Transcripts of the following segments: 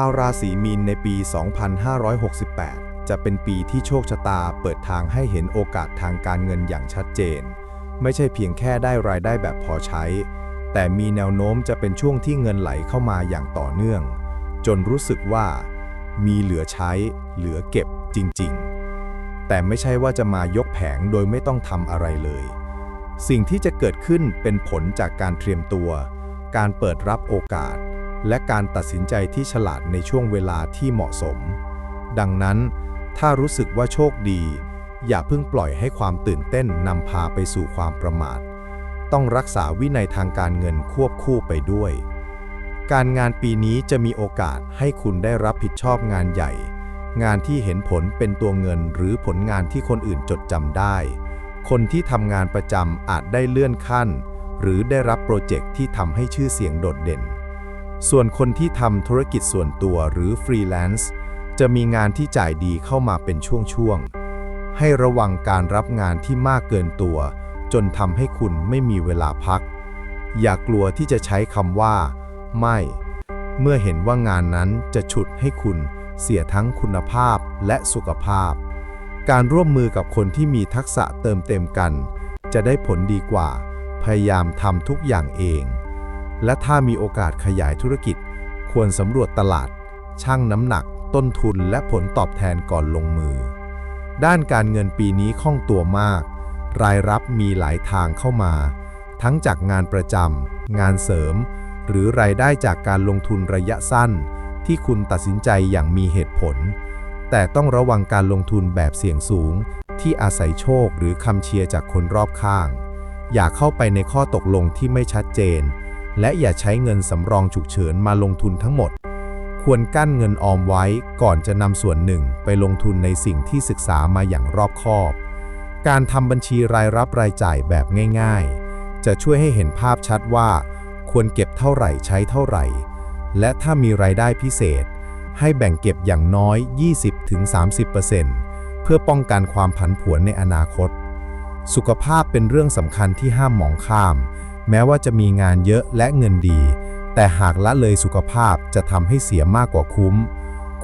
าวราศีมีนในปี 2568 จะเป็นปีที่โชคชะตาเปิดทางให้เห็นโอกาสทางการเงินอย่างชัดเจน ไม่ใช่เพียงแค่ได้รายได้แบบพอใช้ แต่มีแนวโน้มจะเป็นช่วงที่เงินไหลเข้ามาอย่างต่อเนื่อง จนรู้สึกว่า มีเหลือใช้ เหลือเก็บจริง ๆ แต่ไม่ใช่ว่าจะมายกแผงโดยไม่ต้องทำอะไรเลย สิ่งที่จะเกิดขึ้นเป็นผลจากการเตรียมตัว การเปิดรับโอกาส และการตัดสินใจที่ฉลาดในช่วงเวลาที่เหมาะสม ดังนั้น ถ้ารู้สึกว่าโชคดี อย่าเพิ่งปล่อยให้ความตื่นเต้นนำพาไปสู่ความประมาท ต้องรักษาวินัยทางการเงินควบคู่ไปด้วย การงานปีนี้จะมีโอกาสให้คุณได้รับผิดชอบงานใหญ่ งานที่เห็นผลเป็นตัวเงินหรือผลงานที่คนอื่นจดจำได้ คนที่ทำงานประจำอาจได้เลื่อนขั้น หรือได้รับโปรเจกต์ที่ทำให้ชื่อเสียงโดดเด่น ส่วนคนที่ทำธุรกิจส่วนตัวหรือฟรีแลนซ์จะมีงานที่จ่ายดีเข้ามาเป็นช่วงๆ ให้ระวังการรับงานที่มากเกินตัว จนทำให้คุณไม่มีเวลาพัก อย่ากลัวที่จะใช้คำว่า ไม่ เมื่อเห็นว่างานนั้นจะฉุดให้คุณเสียทั้งคุณภาพและสุขภาพ การร่วมมือกับคนที่มีทักษะเติมเต็มกัน จะได้ผลดีกว่า พยายามทำทุกอย่างเอง และถ้ามีโอกาสขยายธุรกิจ ควรสำรวจตลาด ชั่งน้ำหนัก ต้นทุนและผลตอบแทนก่อนลงมือ ด้านการเงินปีนี้คล่องตัวมาก รายรับมีหลายทางเข้ามา ทั้งจากงานประจำงานเสริม หรือรายได้จากการลงทุนระยะสั้น ที่คุณตัดสินใจอย่างมีเหตุผล แต่ต้องระวังการลงทุนแบบเสี่ยงสูง ที่อาศัยโชคหรือคำเชียร์จากคนรอบข้าง อย่าเข้าไปในข้อตกลงที่ไม่ชัดเจน และอย่าใช้เงินสำรองฉุกเฉินมาลงทุนทั้งหมด ควรกั้นเงินออมไว้ก่อนจะนำส่วนหนึ่งไปลงทุนในสิ่งที่ศึกษามาอย่างรอบคอบ การทำบัญชีรายรับรายจ่ายแบบง่ายๆ จะช่วยให้เห็นภาพชัดว่า ควรเก็บเท่าไหร่ใช้เท่าไหร่ และถ้ามีรายได้พิเศษ ให้แบ่งเก็บอย่างน้อย 20-30%เพื่อป้องกันความผันผวนในอนาคต สุขภาพเป็นเรื่องสำคัญที่ห้ามมองข้าม แม้ว่าจะมีงานเยอะและเงินดี แต่หากละเลยสุขภาพจะทำให้เสียมากกว่าคุ้ม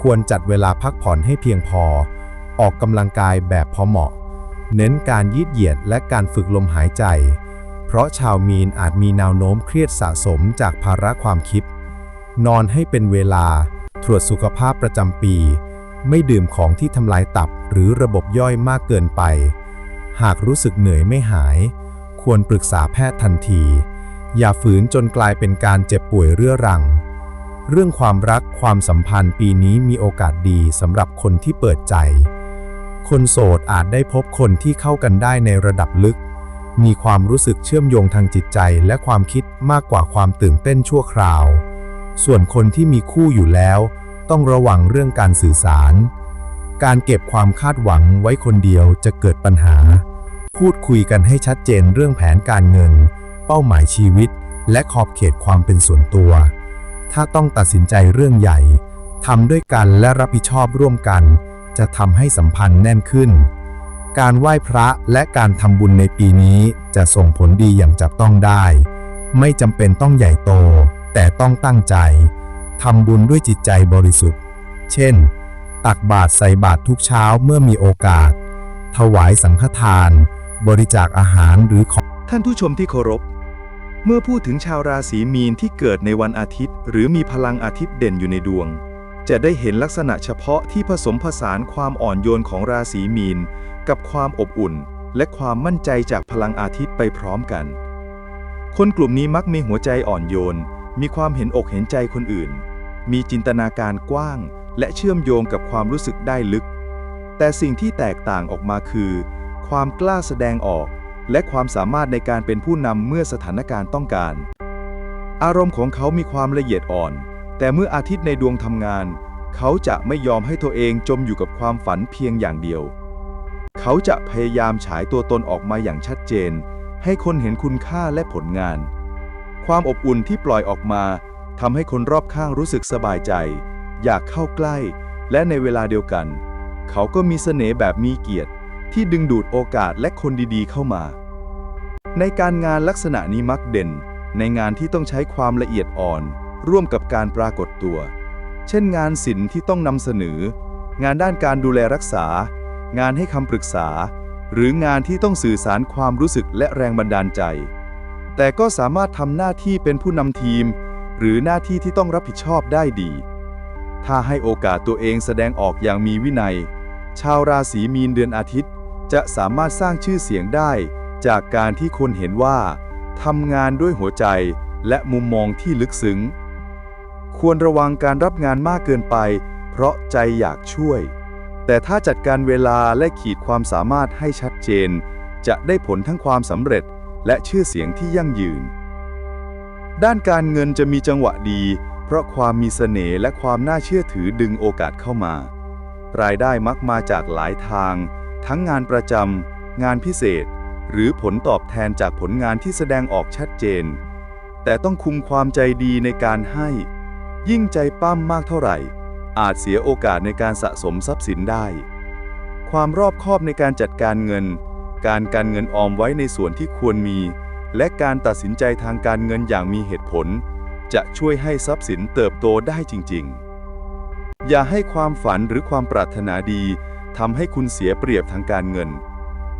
ควรจัดเวลาพักผ่อนให้เพียงพอ ออกกำลังกายแบบพอเหมาะ เน้นการยืดเหยียดและการฝึกลมหายใจ เพราะชาวมีนอาจมีแนวโน้มเครียดสะสมจากภาระความคิด นอนให้เป็นเวลา ตรวจสุขภาพประจำปี ไม่ดื่มของที่ทำลายตับหรือระบบย่อยมากเกินไป หากรู้สึกเหนื่อยไม่หาย ควรปรึกษาแพทย์ทันที อย่าฝืนจนกลายเป็นการเจ็บป่วยเรื้อรัง เรื่องความรักความสัมพันธ์ปีนี้มีโอกาสดีสำหรับคนที่เปิดใจ คนโสดอาจได้พบคนที่เข้ากันได้ในระดับลึก มีความรู้สึกเชื่อมโยงทางจิตใจและความคิดมากกว่าความตื่นเต้นชั่วคราว ส่วนคนที่มีคู่อยู่แล้ว ต้องระวังเรื่องการสื่อสาร การเก็บความคาดหวังไว้คนเดียวจะเกิดปัญหา พูดคุยกันให้ชัดเจนเรื่องแผนการเงิน เป้าหมายชีวิต และขอบเขตความเป็นส่วนตัว ถ้าต้องตัดสินใจเรื่องใหญ่ทำด้วยกันและรับผิดชอบร่วมกัน จะทำให้สัมพันธ์แน่นขึ้น การไหว้พระและการทำบุญในปีนี้จะส่งผลดีอย่างจับต้องได้ ไม่จำเป็นต้องใหญ่โต แต่ต้องตั้งใจทำบุญด้วยจิตใจบริสุทธิ์ เช่น ตักบาตรใส่บาตรทุกเช้าเมื่อมีโอกาส ถวายสังฆทาน บริจาคอาหารหรือของ ท่านผู้ชมที่เคารพ เมื่อพูดถึงชาวราศีมีนที่เกิดในวันอาทิตย์ หรือมีพลังอาทิตย์เด่นอยู่ในดวง จะได้เห็นลักษณะเฉพาะที่ผสมผสานความอ่อนโยนของราศีมีน กับความอบอุ่น และความมั่นใจจากพลังอาทิตย์ไปพร้อมกัน คนกลุ่มนี้มักมีหัวใจอ่อนโยน มีความเห็นอกเห็นใจคนอื่น มีจินตนาการกว้าง และเชื่อมโยงกับความรู้สึกได้ลึก แต่สิ่งที่แตกต่างออกมาคือ ความกล้าแสดงออก และความสามารถในการเป็นผู้นำเมื่อสถานการณ์ต้องการ อารมณ์ของเขามีความละเอียดอ่อน แต่เมื่ออาทิตย์ในดวงทำงาน เขาจะไม่ยอมให้ตัวเองจมอยู่กับความฝันเพียงอย่างเดียว เขาจะพยายามฉายตัวตนออกมาอย่างชัดเจน ให้คนเห็นคุณค่าและผลงาน ความอบอุ่นที่ปล่อยออกมาทำให้คนรอบข้างรู้สึกสบายใจ อยากเข้าใกล้ และในเวลาเดียวกัน เขาก็มีเสน่ห์แบบมีเกียรติ ที่ดึงดูดโอกาสและคนดีๆเข้ามา ในการงานลักษณะนี้มักเด่น ในงานที่ต้องใช้ความละเอียดอ่อน ร่วมกับการปรากฏตัว เช่นงานศิลป์ที่ต้องนำเสนอ งานด้านการดูแลรักษา งานให้คำปรึกษา หรืองานที่ต้องสื่อสารความรู้สึกและแรงบันดาลใจ แต่ก็สามารถทำหน้าที่เป็นผู้นำทีม หรือหน้าที่ที่ต้องรับผิดชอบได้ดีถ้าให้โอกาสตัวเองแสดงออกอย่างมีวินัย ชาวราศีมีนเดือนอาทิตย์ จะสามารถสร้างชื่อเสียงได้ จากการที่คนเห็นว่าทำงานด้วยหัวใจและมุมมองที่ลึกซึ้ง ควรระวังการรับงานมากเกินไป เพราะใจอยากช่วย แต่ถ้าจัดการเวลาและขีดความสามารถให้ชัดเจน จะได้ผลทั้งความสำเร็จและชื่อเสียงที่ยั่งยืน ด้านการเงินจะมีจังหวะดี เพราะความมีเสน่ห์และความน่าเชื่อถือดึงโอกาสเข้ามา รายได้มักมาจากหลายทาง ทั้งงานประจำ งานพิเศษ หรือผลตอบแทนจากผลงานที่แสดงออกชัดเจน แต่ต้องคุมความใจดีในการให้ ยิ่งใจปั้มมากเท่าไหร่ อาจเสียโอกาสในการสะสมทรัพย์สินได้ ความรอบคอบในการจัดการเงิน การการเงินออมไว้ในส่วนที่ควรมี และการตัดสินใจทางการเงินอย่างมีเหตุผล จะช่วยให้ทรัพย์สินเติบโตได้จริง ๆ อย่าให้ความฝันหรือความปรารถนาดี ทำให้คุณเสียเปรียบทางการเงิน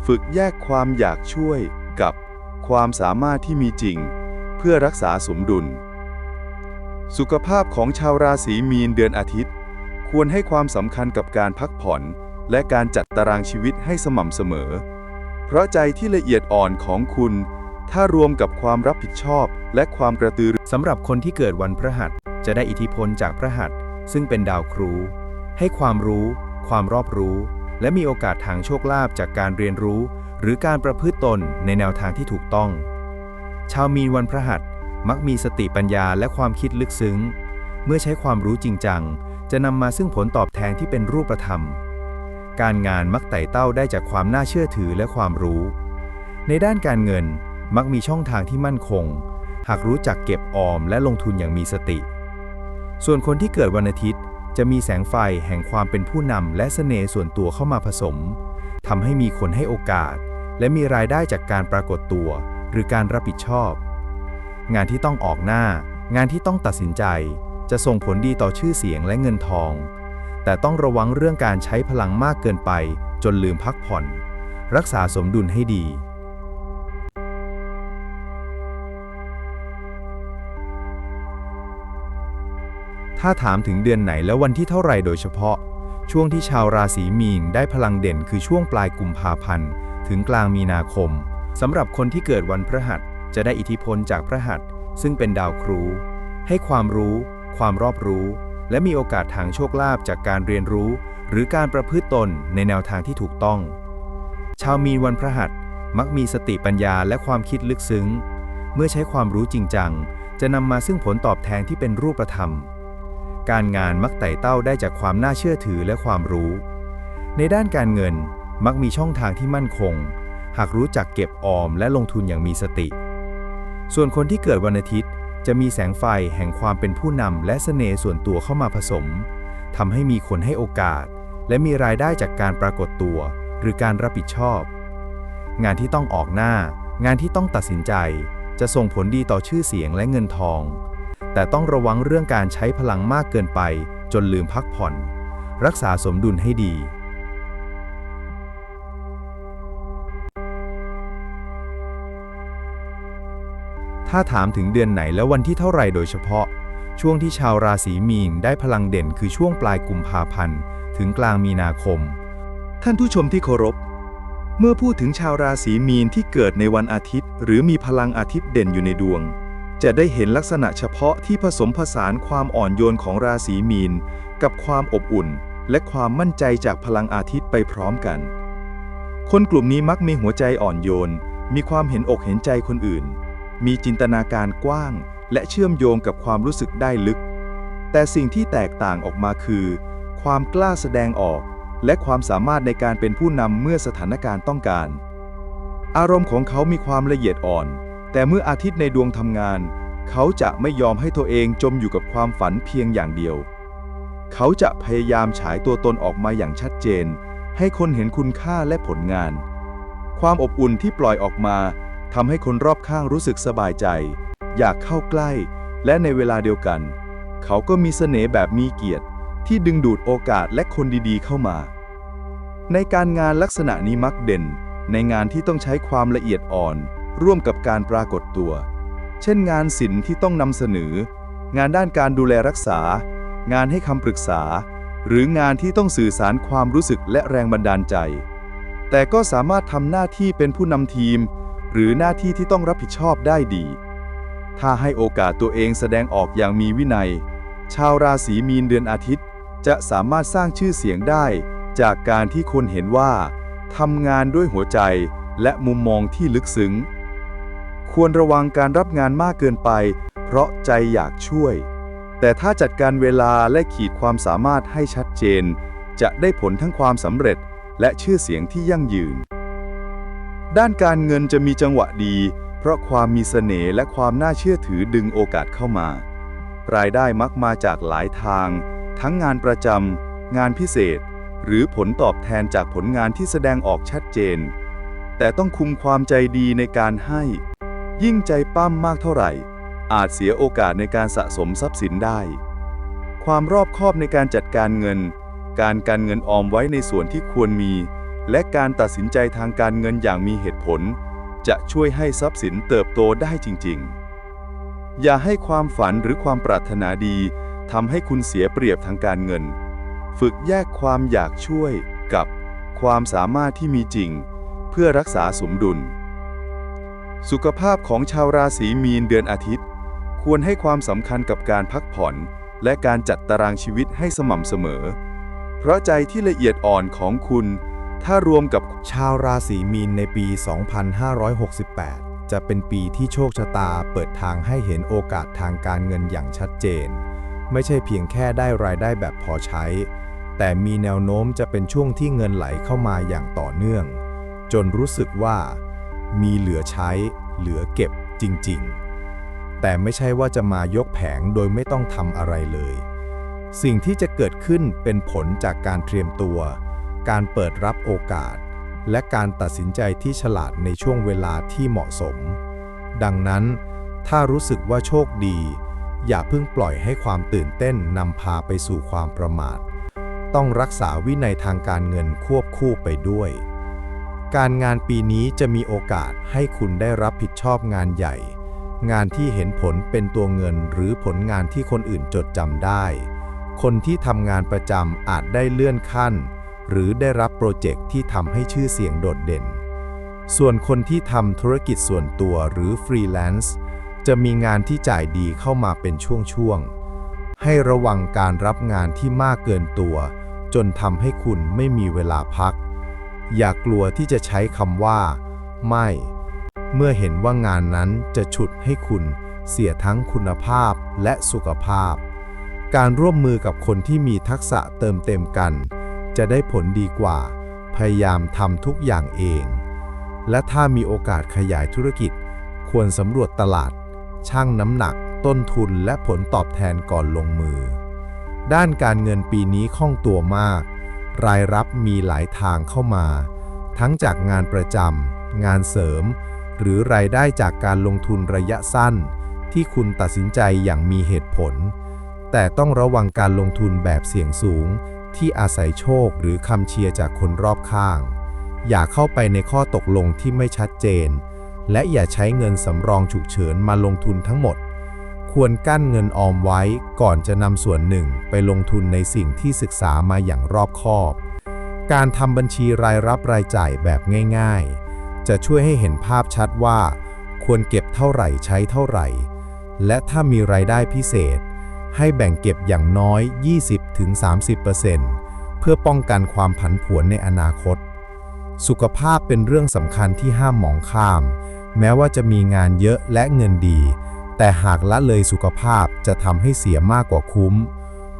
ฝึกแยกความอยากช่วยกับความสามารถที่มีจริง เพื่อรักษาสมดุล สุขภาพของชาวราศีมีนเดือนอาทิตย์ ควรให้ความสำคัญกับการพักผ่อน และการจัดตารางชีวิตให้สม่ำเสมอ เพราะใจที่ละเอียดอ่อนของคุณ ถ้ารวมกับความรับผิดชอบและความกระตือรือสำหรับคนที่เกิดวันพฤหัสจะได้อิทธิพลจากพฤหัสซึ่งเป็นดาวครู ให้ความรู้ ความรอบรู้ และมีโอกาสทางโชคลาภจากการเรียนรู้ หรือการประพฤติตนในแนวทางที่ถูกต้อง ชาวมีนวันพฤหัสมักมีสติปัญญาและความคิดลึกซึ้ง เมื่อใช้ความรู้จริงจัง จะนำมาซึ่งผลตอบแทนที่เป็นรูปธรรม การงานมักไต่เต้าได้จากความน่าเชื่อถือและความรู้ ในด้านการเงินมักมีช่องทางที่มั่นคง หากรู้จักเก็บออมและลงทุนอย่างมีสติ ส่วนคนที่เกิดวันอาทิตย์ จะมีแสงไฟแห่งความเป็นผู้นำและเสน่ห์ส่วนตัวเข้ามาผสมทำให้มีคนให้โอกาส และมีรายได้จากการปรากฏตัว หรือการรับผิดชอบ งานที่ต้องออกหน้า งานที่ต้องตัดสินใจ จะส่งผลดีต่อชื่อเสียงและเงินทอง แต่ต้องระวังเรื่องการใช้พลังมากเกินไป จนลืมพักผ่อน รักษาสมดุลให้ดี ถ้าถามถึงเดือนไหนและวันที่เท่าไหร่โดยเฉพาะ ช่วงที่ชาวราศีมีนได้พลังเด่นคือช่วงปลายกุมภาพันธ์ ถึงกลางมีนาคมสำหรับคนที่เกิดวันพฤหัสจะได้อิทธิพลจากพฤหัสซึ่งเป็นดาวครู ให้ความรู้ ความรอบรู้ และมีโอกาสทางโชคลาภจากการเรียนรู้ หรือการประพฤติตนในแนวทางที่ถูกต้อง ชาวมีนวันพฤหัสมักมีสติปัญญาและความคิดลึกซึ้ง เมื่อใช้ความรู้จริงจัง จะนำมาซึ่งผลตอบแทนที่เป็นรูปธรรม การงานมักไต่เต้าได้จากความน่าเชื่อถือและความรู้ ในด้านการเงินมักมีช่องทางที่มั่นคง หากรู้จักเก็บออมและลงทุนอย่างมีสติ ส่วนคนที่เกิดวันอาทิตย์ จะมีแสงไฟแห่งความเป็นผู้นำและเสน่ห์ส่วนตัวเข้ามาผสมทำให้มีคนให้โอกาส และมีรายได้จากการปรากฏตัว หรือการรับผิดชอบ งานที่ต้องออกหน้า งานที่ต้องตัดสินใจ จะส่งผลดีต่อชื่อเสียงและเงินทอง แต่ต้องระวังเรื่องการใช้พลังมากเกินไป จนลืมพักผ่อน รักษาสมดุลให้ดี ถ้าถามถึงเดือนไหนและวันที่เท่าไหร่โดยเฉพาะ ช่วงที่ชาวราศีมีนได้พลังเด่นคือช่วงปลายกุมภาพันธ์ ถึงกลางมีนาคม ท่านผู้ชมที่เคารพเมื่อพูดถึงชาวราศีมีนที่เกิดในวันอาทิตย์ หรือมีพลังอาทิตย์เด่นอยู่ในดวง จะได้เห็นลักษณะเฉพาะที่ผสมผสานความอ่อนโยนของราศีมีน กับความอบอุ่น และความมั่นใจจากพลังอาทิตย์ไปพร้อมกัน คนกลุ่มนี้มักมีหัวใจอ่อนโยน มีความเห็นอกเห็นใจคนอื่น มีจินตนาการกว้าง และเชื่อมโยงกับความรู้สึกได้ลึก แต่สิ่งที่แตกต่างออกมาคือ ความกล้าแสดงออก และความสามารถในการเป็นผู้นำเมื่อสถานการณ์ต้องการ อารมณ์ของเขามีความละเอียดอ่อน แต่เมื่ออาทิตย์ในดวงทำงาน เขาจะไม่ยอมให้ตัวเองจมอยู่กับความฝันเพียงอย่างเดียว เขาจะพยายามฉายตัวตนออกมาอย่างชัดเจน ให้คนเห็นคุณค่าและผลงาน ความอบอุ่นที่ปล่อยออกมาทำให้คนรอบข้างรู้สึกสบายใจ อยากเข้าใกล้ และในเวลาเดียวกัน เขาก็มีเสน่ห์แบบมีเกียรติ ที่ดึงดูดโอกาสและคนดีๆ เข้ามา ในการงานลักษณะนี้มักเด่น ในงานที่ต้องใช้ความละเอียดอ่อน ร่วมกับการปรากฏตัว เช่นงานศิลป์ที่ต้องนำเสนอ งานด้านการดูแลรักษา งานให้คำปรึกษา หรืองานที่ต้องสื่อสารความรู้สึกและแรงบันดาลใจ แต่ก็สามารถทำหน้าที่เป็นผู้นำทีม หรือหน้าที่ที่ต้องรับผิดชอบได้ดี ถ้าให้โอกาสตัวเองแสดงออกอย่างมีวินัย ชาวราศีมีนเดือนอาทิตย์ จะสามารถสร้างชื่อเสียงได้ จากการที่คนเห็นว่าทำงานด้วยหัวใจและมุมมองที่ลึกซึ้ง ควรระวังการรับงานมากเกินไป เพราะใจอยากช่วย แต่ถ้าจัดการเวลาและขีดความสามารถให้ชัดเจน จะได้ผลทั้งความสำเร็จและชื่อเสียงที่ยั่งยืน ด้านการเงินจะมีจังหวะดี เพราะความมีเสน่ห์และความน่าเชื่อถือดึงโอกาสเข้ามา รายได้มักมาจากหลายทาง ทั้งงานประจำงานพิเศษ หรือผลตอบแทนจากผลงานที่แสดงออกชัดเจน แต่ต้องคุมความใจดีในการให้ ยิ่งใจปั้มมากเท่าไหร่ อาจเสียโอกาสในการสะสมทรัพย์สินได้ ความรอบคอบในการจัดการเงิน การการเงินออมไว้ในส่วนที่ควรมี และการตัดสินใจทางการเงินอย่างมีเหตุผล จะช่วยให้ทรัพย์สินเติบโตได้จริง ๆ อย่าให้ความฝันหรือความปรารถนาดีทำให้คุณเสียเปรียบทางการเงิน ฝึกแยกความอยากช่วยกับความสามารถที่มีจริง เพื่อรักษาสมดุล สุขภาพของชาวราศีมีนเดือนอาทิตย์ ควรให้ความสำคัญกับการพักผ่อน และการจัดตารางชีวิตให้สม่ำเสมอ เพราะใจที่ละเอียดอ่อนของคุณ ถ้ารวมกับชาวราศีมีนในปี 2568 จะเป็นปีที่โชคชะตาเปิดทางให้เห็นโอกาสทางการเงินอย่างชัดเจน ไม่ใช่เพียงแค่ได้รายได้แบบพอใช้ แต่มีแนวโน้มจะเป็นช่วงที่เงินไหลเข้ามาอย่างต่อเนื่อง จนรู้สึกว่า มีเหลือใช้ เหลือเก็บจริงๆ แต่ไม่ใช่ว่าจะมายกแผงโดยไม่ต้องทำอะไรเลย สิ่งที่จะเกิดขึ้นเป็นผลจากการเตรียมตัว การเปิดรับโอกาส และการตัดสินใจที่ฉลาดในช่วงเวลาที่เหมาะสม ดังนั้น ถ้ารู้สึกว่าโชคดี อย่าเพิ่งปล่อยให้ความตื่นเต้นนำพาไปสู่ความประมาท ต้องรักษาวินัยทางการเงินควบคู่ไปด้วย การงานปีนี้จะมีโอกาสให้คุณได้รับผิดชอบงานใหญ่ งานที่เห็นผลเป็นตัวเงินหรือผลงานที่คนอื่นจดจำได้ คนที่ทำงานประจำอาจได้เลื่อนขั้น หรือได้รับโปรเจกต์ที่ทำให้ชื่อเสียงโดดเด่น ส่วนคนที่ทำธุรกิจส่วนตัวหรือฟรีแลนซ์จะมีงานที่จ่ายดีเข้ามาเป็นช่วงๆ ให้ระวังการรับงานที่มากเกินตัว จนทำให้คุณไม่มีเวลาพัก อย่ากลัวที่จะใช้คำว่า ไม่ เมื่อเห็นว่างานนั้นจะฉุดให้คุณเสียทั้งคุณภาพและสุขภาพ การร่วมมือกับคนที่มีทักษะเติมเต็มกัน จะได้ผลดีกว่า พยายามทำทุกอย่างเอง และถ้ามีโอกาสขยายธุรกิจ ควรสำรวจตลาด ชั่งน้ำหนัก ต้นทุนและผลตอบแทนก่อนลงมือ ด้านการเงินปีนี้คล่องตัวมาก รายรับมีหลายทางเข้ามา ทั้งจากงานประจำ งานเสริม หรือรายได้จากการลงทุนระยะสั้น ที่คุณตัดสินใจอย่างมีเหตุผล แต่ต้องระวังการลงทุนแบบเสี่ยงสูง ที่อาศัยโชคหรือคำเชียร์จากคนรอบข้าง อย่าเข้าไปในข้อตกลงที่ไม่ชัดเจน และอย่าใช้เงินสำรองฉุกเฉินมาลงทุนทั้งหมด ควรกั้นเงินออมไว้ก่อนจะนำส่วนหนึ่งไปลงทุนในสิ่งที่ศึกษามาอย่างรอบคอบ การทำบัญชีรายรับรายจ่ายแบบง่ายๆ จะช่วยให้เห็นภาพชัดว่า ควรเก็บเท่าไหร่ใช้เท่าไหร่ และถ้ามีรายได้พิเศษ ให้แบ่งเก็บอย่างน้อย 20-30%เพื่อป้องกันความผันผวนในอนาคต สุขภาพเป็นเรื่องสำคัญที่ห้ามมองข้าม แม้ว่าจะมีงานเยอะและเงินดี แต่หากละเลยสุขภาพจะทำให้เสียมากกว่าคุ้ม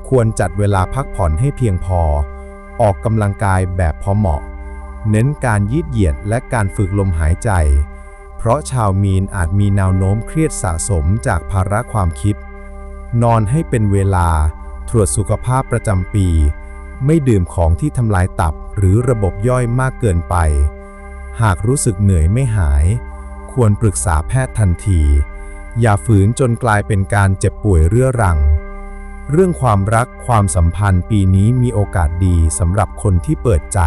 ควรจัดเวลาพักผ่อนให้เพียงพอ ออกกำลังกายแบบพอเหมาะ เน้นการยืดเหยียดและการฝึกลมหายใจ เพราะชาวมีนอาจมีแนวโน้มเครียดสะสมจากภาระความคิด นอนให้เป็นเวลา ตรวจสุขภาพประจำปี ไม่ดื่มของที่ทำลายตับหรือระบบย่อยมากเกินไป หากรู้สึกเหนื่อยไม่หาย ควรปรึกษาแพทย์ทันที อย่าฝืนจนกลายเป็นการเจ็บป่วยเรื้อรัง เรื่องความรักความสัมพันธ์ปีนี้มีโอกาสดีสำหรับคนที่เปิดใจ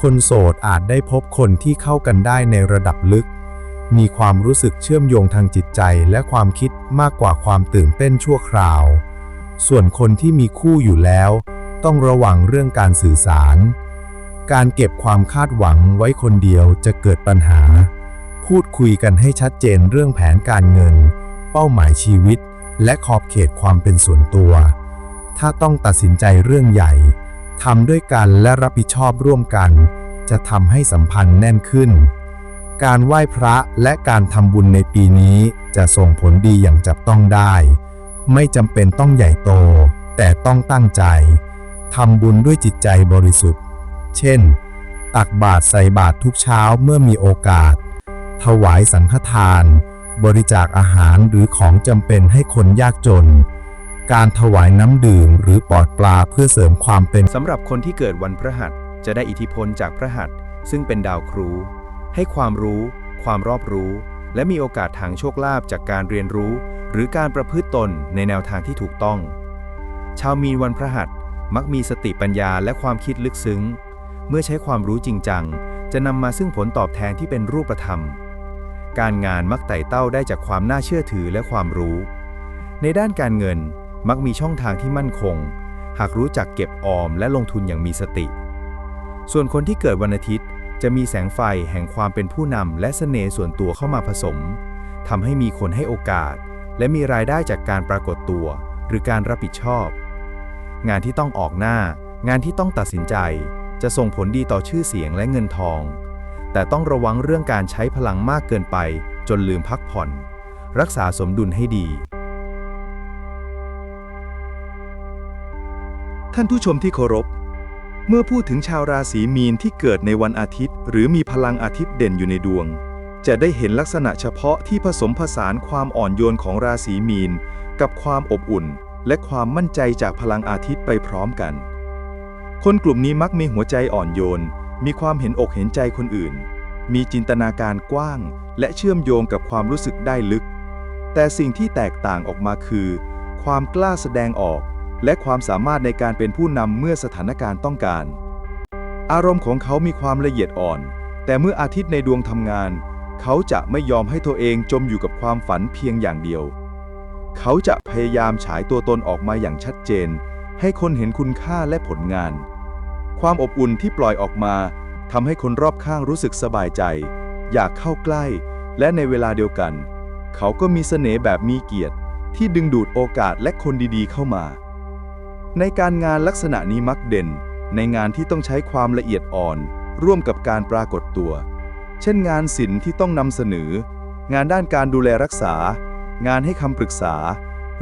คนโสดอาจได้พบคนที่เข้ากันได้ในระดับลึก มีความรู้สึกเชื่อมโยงทางจิตใจและความคิดมากกว่าความตื่นเต้นชั่วคราว ส่วนคนที่มีคู่อยู่แล้ว ต้องระวังเรื่องการสื่อสาร การเก็บความคาดหวังไว้คนเดียวจะเกิดปัญหา พูดคุยกันให้ชัดเจนเรื่องแผนการเงิน เป้าหมายชีวิต และขอบเขตความเป็นส่วนตัว ถ้าต้องตัดสินใจเรื่องใหญ่ทำด้วยกันและรับผิดชอบร่วมกัน จะทำให้สัมพันธ์แน่นขึ้น การไหว้พระและการทำบุญในปีนี้จะส่งผลดีอย่างจับต้องได้ ไม่จำเป็นต้องใหญ่โต แต่ต้องตั้งใจทำบุญด้วยจิตใจบริสุทธิ์ เช่น ตักบาตรใส่บาตรทุกเช้าเมื่อมีโอกาส ถวายสังฆทาน บริจาคอาหารหรือของจำเป็นให้คนยากจน การถวายน้ำดื่มหรือปอดปลาเพื่อเสริมความเป็นสำหรับคนที่เกิดวันพฤหัสจะได้อิทธิพลจากพฤหัสซึ่งเป็นดาวครู ให้ความรู้ ความรอบรู้ และมีโอกาสทางโชคลาภจากการเรียนรู้ หรือการประพฤติตนในแนวทางที่ถูกต้อง ชาวมีนวันพฤหัสมักมีสติปัญญาและความคิดลึกซึ้ง เมื่อใช้ความรู้จริงจัง จะนำมาซึ่งผลตอบแทนที่เป็นรูปธรรม การงานมักไต่เต้าได้จากความน่าเชื่อถือและความรู้ ในด้านการเงินมักมีช่องทางที่มั่นคง หากรู้จักเก็บออมและลงทุนอย่างมีสติ ส่วนคนที่เกิดวันอาทิตย์ จะมีแสงไฟแห่งความเป็นผู้นำและเสน่ห์ส่วนตัวเข้ามาผสมทำให้มีคนให้โอกาส และมีรายได้จากการปรากฏตัว หรือการรับผิดชอบ งานที่ต้องออกหน้า งานที่ต้องตัดสินใจ จะส่งผลดีต่อชื่อเสียงและเงินทอง แต่ต้องระวังเรื่องการใช้พลังมากเกินไป จนลืมพักผ่อน รักษาสมดุลให้ดี ท่านผู้ชมที่เคารพ เมื่อพูดถึงชาวราศีมีนที่เกิดในวันอาทิตย์ หรือมีพลังอาทิตย์เด่นอยู่ในดวง จะได้เห็นลักษณะเฉพาะที่ผสมผสานความอ่อนโยนของราศีมีน กับความอบอุ่น และความมั่นใจจากพลังอาทิตย์ไปพร้อมกัน คนกลุ่มนี้มักมีหัวใจอ่อนโยน มีความเห็นอกเห็นใจคนอื่น มีจินตนาการกว้าง และเชื่อมโยงกับความรู้สึกได้ลึก แต่สิ่งที่แตกต่างออกมาคือ ความกล้าแสดงออก และความสามารถในการเป็นผู้นำเมื่อสถานการณ์ต้องการ อารมณ์ของเขามีความละเอียดอ่อน แต่เมื่ออาทิตย์ในดวงทำงาน เขาจะไม่ยอมให้ตัวเองจมอยู่กับความฝันเพียงอย่างเดียว เขาจะพยายามฉายตัวตนออกมาอย่างชัดเจน ให้คนเห็นคุณค่าและผลงาน ความอบอุ่นที่ปล่อยออกมาทำให้คนรอบข้างรู้สึกสบายใจ อยากเข้าใกล้ และในเวลาเดียวกัน เขาก็มีเสน่ห์แบบมีเกียรติ ที่ดึงดูดโอกาสและคนดีๆเข้ามา ในการงานลักษณะนี้มักเด่น ในงานที่ต้องใช้ความละเอียดอ่อน ร่วมกับการปรากฏตัว เช่นงานศิลป์ที่ต้องนำเสนอ งานด้านการดูแลรักษา งานให้คำปรึกษา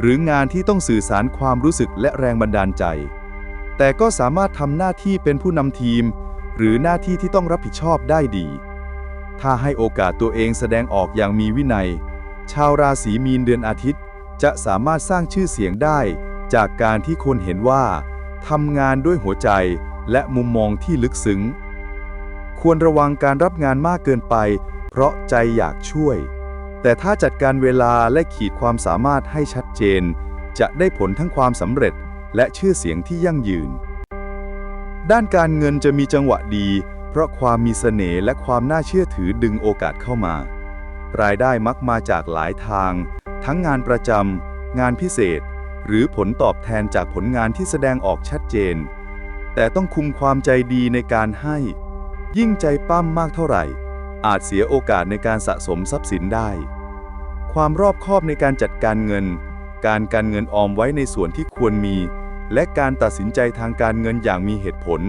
หรืองานที่ต้องสื่อสารความรู้สึกและแรงบันดาลใจ แต่ก็สามารถทำหน้าที่เป็นผู้นำทีม หรือหน้าที่ที่ต้องรับผิดชอบได้ดี ถ้าให้โอกาสตัวเองแสดงออกอย่างมีวินัย ชาวราศีมีนเดือนอาทิตย์ จะสามารถสร้างชื่อเสียงได้ จากการที่คนเห็นว่าทำงานด้วยหัวใจและมุมมองที่ลึกซึ้ง ควรระวังการรับงานมากเกินไป เพราะใจอยากช่วย แต่ถ้าจัดการเวลาและขีดความสามารถให้ชัดเจน จะได้ผลทั้งความสำเร็จ และชื่อเสียงที่ยั่งยืน ด้านการเงินจะมีจังหวะดี เพราะความมีเสน่ห์และความน่าเชื่อถือดึงโอกาสเข้ามา รายได้มักมาจากหลายทาง ทั้งงานประจำงานพิเศษ หรือผลตอบแทนจากผลงานที่แสดงออกชัดเจน แต่ต้องคุมความใจดีในการให้ ยิ่งใจปั้มมากเท่าไหร่ อาจเสียโอกาสในการสะสมทรัพย์สินได้ ความรอบคอบในการจัดการเงินการการเงินออมไว้ในส่วนที่ควรมี และการตัดสินใจทางการเงินอย่างมีเหตุผล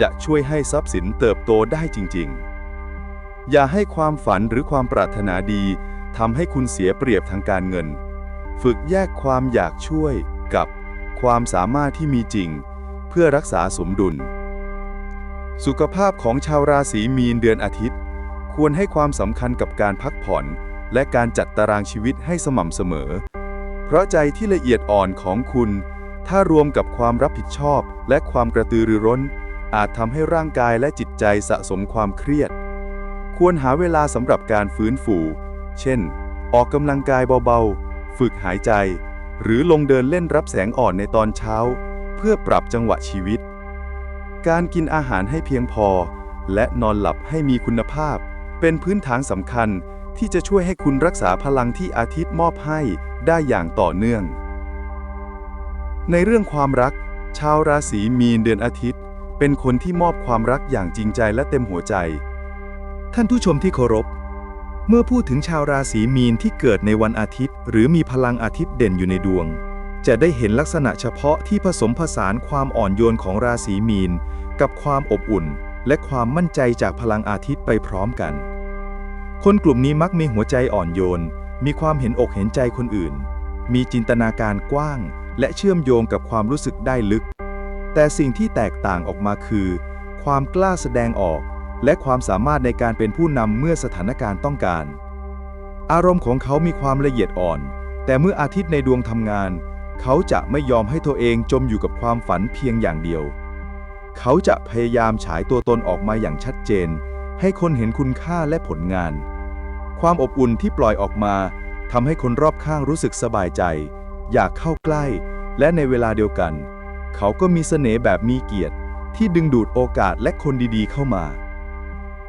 จะช่วยให้ทรัพย์สินเติบโตได้จริง ๆ อย่าให้ความฝันหรือความปรารถนาดีทำให้คุณเสียเปรียบทางการเงิน ฝึกแยกความอยากช่วยกับความสามารถที่มีจริง เพื่อรักษาสมดุล สุขภาพของชาวราศีมีนเดือนอาทิตย์ ควรให้ความสำคัญกับการพักผ่อนและการจัดตารางชีวิตให้สม่ำเสมอ เพราะใจที่ละเอียดอ่อนของคุณ ถ้ารวมกับความรับผิดชอบและความกระตือรือร้น อาจทำให้ร่างกายและจิตใจสะสมความเครียด ควรหาเวลาสำหรับการฟื้นฟู เช่น ออกกำลังกายเบาๆ ฝึกหายใจ หรือลงเดินเล่นรับแสงอ่อนในตอนเช้า เพื่อปรับจังหวะชีวิต การกินอาหารให้เพียงพอ และนอนหลับให้มีคุณภาพ เป็นพื้นฐานสำคัญที่จะช่วยให้คุณรักษาพลังที่อาทิตย์มอบให้ได้อย่างต่อเนื่อง ในเรื่องความรัก ชาวราศีมีนเดือนอาทิตย์ เป็นคนที่มอบความรักอย่างจริงใจและเต็มหัวใจ ท่านผู้ชมที่เคารพ เมื่อพูดถึงชาวราศีมีนที่เกิดในวันอาทิตย์ หรือมีพลังอาทิตย์เด่นอยู่ในดวง จะได้เห็นลักษณะเฉพาะที่ผสมผสานความอ่อนโยนของราศีมีน กับความอบอุ่น และความมั่นใจจากพลังอาทิตย์ไปพร้อมกัน คนกลุ่มนี้มักมีหัวใจอ่อนโยน มีความเห็นอกเห็นใจคนอื่น มีจินตนาการกว้าง และเชื่อมโยงกับความรู้สึกได้ลึก แต่สิ่งที่แตกต่างออกมาคือ ความกล้าแสดงออก และความสามารถในการเป็นผู้นำเมื่อสถานการณ์ต้องการ อารมณ์ของเขามีความละเอียดอ่อน แต่เมื่ออาทิตย์ในดวงทำงาน เขาจะไม่ยอมให้ตัวเองจมอยู่กับความฝันเพียงอย่างเดียว เขาจะพยายามฉายตัวตนออกมาอย่างชัดเจน ให้คนเห็นคุณค่าและผลงาน ความอบอุ่นที่ปล่อยออกมาทำให้คนรอบข้างรู้สึกสบายใจ อยากเข้าใกล้ และในเวลาเดียวกัน เขาก็มีเสน่ห์แบบมีเกียรติ ที่ดึงดูดโอกาสและคนดีๆเข้ามา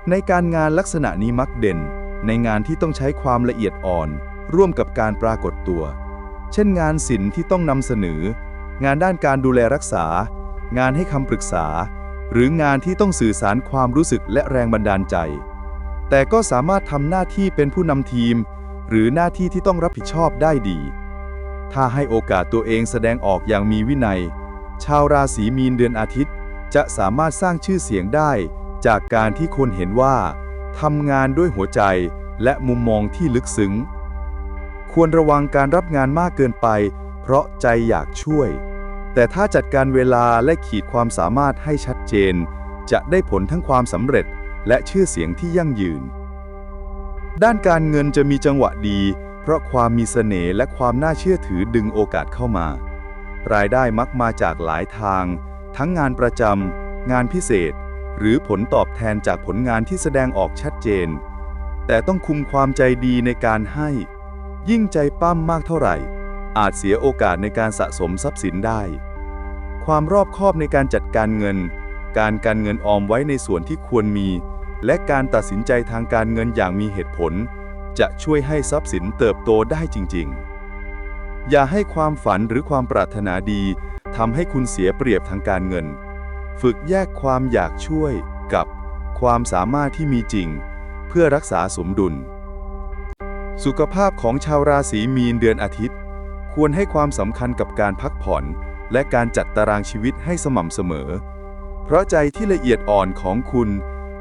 ในการงานลักษณะนี้มักเด่น ในงานที่ต้องใช้ความละเอียดอ่อน ร่วมกับการปรากฏตัว เช่นงานศิลป์ที่ต้องนำเสนอ งานด้านการดูแลรักษา งานให้คำปรึกษา หรืองานที่ต้องสื่อสารความรู้สึกและแรงบันดาลใจ แต่ก็สามารถทำหน้าที่เป็นผู้นำทีม หรือหน้าที่ที่ต้องรับผิดชอบได้ดี ถ้าให้โอกาสตัวเองแสดงออกอย่างมีวินัย ชาวราศีมีนเดือนอาทิตย์ จะสามารถสร้างชื่อเสียงได้ จากการที่คนเห็นว่าทำงานด้วยหัวใจและมุมมองที่ลึกซึ้ง ควรระวังการรับงานมากเกินไป เพราะใจอยากช่วย แต่ถ้าจัดการเวลาและขีดความสามารถให้ชัดเจน จะได้ผลทั้งความสำเร็จและชื่อเสียงที่ยั่งยืน ด้านการเงินจะมีจังหวะดี เพราะความมีเสน่ห์และความน่าเชื่อถือดึงโอกาสเข้ามา รายได้มักมาจากหลายทาง ทั้งงานประจำงานพิเศษ หรือผลตอบแทนจากผลงานที่แสดงออกชัดเจน แต่ต้องคุมความใจดีในการให้ ยิ่งใจปั้มมากเท่าไหร่ อาจเสียโอกาสในการสะสมทรัพย์สินได้ ความรอบคอบในการจัดการเงิน การการเงินออมไว้ในส่วนที่ควรมี และการตัดสินใจทางการเงินอย่างมีเหตุผล จะช่วยให้ทรัพย์สินเติบโตได้จริง ๆ อย่าให้ความฝันหรือความปรารถนาดีทำให้คุณเสียเปรียบทางการเงิน ฝึกแยกความอยากช่วยกับความสามารถที่มีจริง เพื่อรักษาสมดุล สุขภาพของชาวราศีมีนเดือนอาทิตย์ ควรให้ความสำคัญกับการพักผ่อน และการจัดตารางชีวิตให้สม่ำเสมอ เพราะใจที่ละเอียดอ่อนของคุณ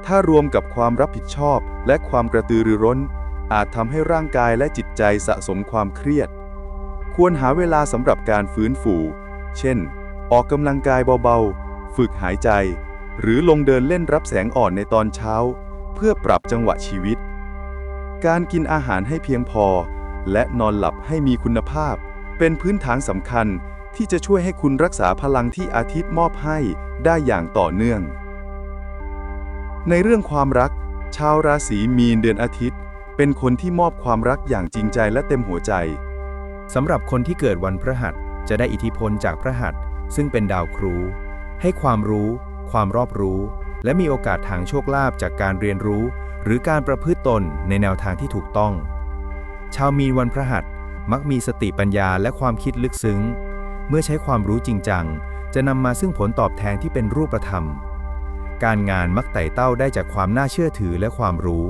ถ้ารวมกับความรับผิดชอบและความกระตือรือร้น อาจทำให้ร่างกายและจิตใจสะสมความเครียด ควรหาเวลาสำหรับการฟื้นฟู เช่น ออกกำลังกายเบาๆ ฝึกหายใจ หรือลงเดินเล่นรับแสงอ่อนในตอนเช้า เพื่อปรับจังหวะชีวิต การกินอาหารให้เพียงพอ และนอนหลับให้มีคุณภาพ เป็นพื้นฐานสำคัญที่จะช่วยให้คุณรักษาพลังที่อาทิตย์มอบให้ได้อย่างต่อเนื่อง ในเรื่องความรัก ชาวราศีมีนเดือนอาทิตย์ เป็นคนที่มอบความรักอย่างจริงใจและเต็มหัวใจสำหรับคนที่เกิดวันพฤหัสจะได้อิทธิพลจากพฤหัสซึ่งเป็นดาวครู ให้ความรู้ ความรอบรู้ และมีโอกาสทางโชคลาภจากการเรียนรู้ หรือการประพฤติตนในแนวทางที่ถูกต้อง ชาวมีนวันพฤหัสมักมีสติปัญญาและความคิดลึกซึ้ง เมื่อใช้ความรู้จริงจัง จะนำมาซึ่งผลตอบแทนที่เป็นรูปธรรม การงานมักไต่เต้าได้จากความน่าเชื่อถือและความรู้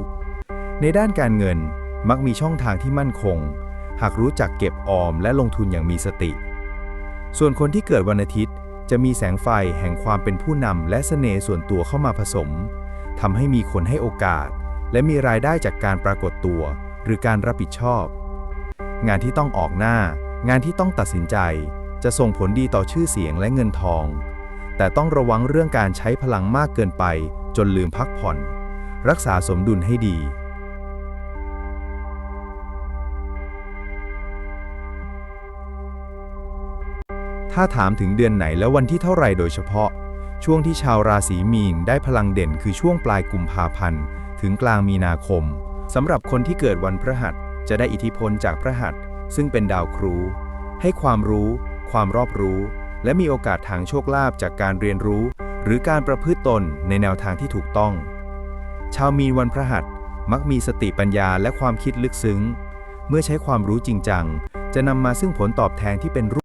ในด้านการเงินมักมีช่องทางที่มั่นคง หากรู้จักเก็บออมและลงทุนอย่างมีสติ ส่วนคนที่เกิดวันอาทิตย์ จะมีแสงไฟแห่งความเป็นผู้นำและเสน่ห์ส่วนตัวเข้ามาผสมทำให้มีคนให้โอกาส และมีรายได้จากการปรากฏตัว หรือการรับผิดชอบ งานที่ต้องออกหน้า งานที่ต้องตัดสินใจ จะส่งผลดีต่อชื่อเสียงและเงินทอง แต่ต้องระวังเรื่องการใช้พลังมากเกินไป จนลืมพักผ่อน รักษาสมดุลให้ดี ถ้าถามถึงเดือนไหนและวันที่เท่าไหร่โดยเฉพาะ ช่วงที่ชาวราศีมีนได้พลังเด่นคือช่วงปลายกุมภาพันธ์ ถึงกลางมีนาคมสำหรับคนที่เกิดวันพฤหัสจะได้อิทธิพลจากพฤหัสซึ่งเป็นดาวครูใให้ความรู้ ความรอบรู้ และมีโอกาสทางโชคลาภจากการเรียนรู้ หรือการประพฤติตนในแนวทางที่ถูกต้อง ชาวมีนวันพระหัสมักมีสติปัญญาและความคิดลึกซึ้ง เมื่อใช้ความรู้จริงจัง จะนำมาซึ่งผลตอบแทนที่เป็นรูป